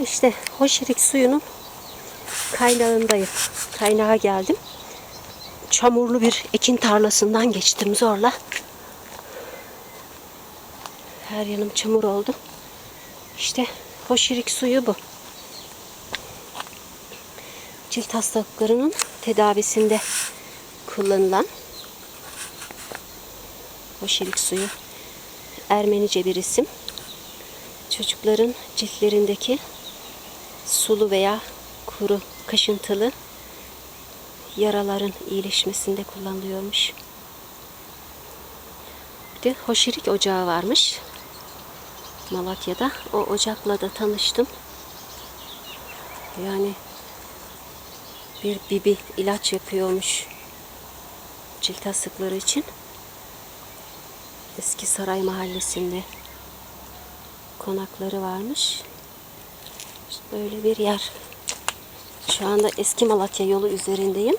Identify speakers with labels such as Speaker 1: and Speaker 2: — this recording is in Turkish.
Speaker 1: İşte Hoşerik suyunun kaynağındayım. Kaynağa geldim. Çamurlu bir ekin tarlasından geçtim zorla. Her yanım çamur oldu. İşte Hoşerik suyu bu. Cilt hastalıklarının tedavisinde kullanılan Hoşerik suyu. Ermenice bir isim. Çocukların ciltlerindeki sulu veya kuru, kaşıntılı yaraların iyileşmesinde kullanılıyormuş. Bir de hoşirik ocağı varmış. Malatya'da. O ocakla da tanıştım. Yani bir bibi ilaç yapıyormuş cilt hastalıkları için. Eski Saray Mahallesi'nde konakları varmış. Böyle bir yer. Şu anda eski Malatya yolu üzerindeyim.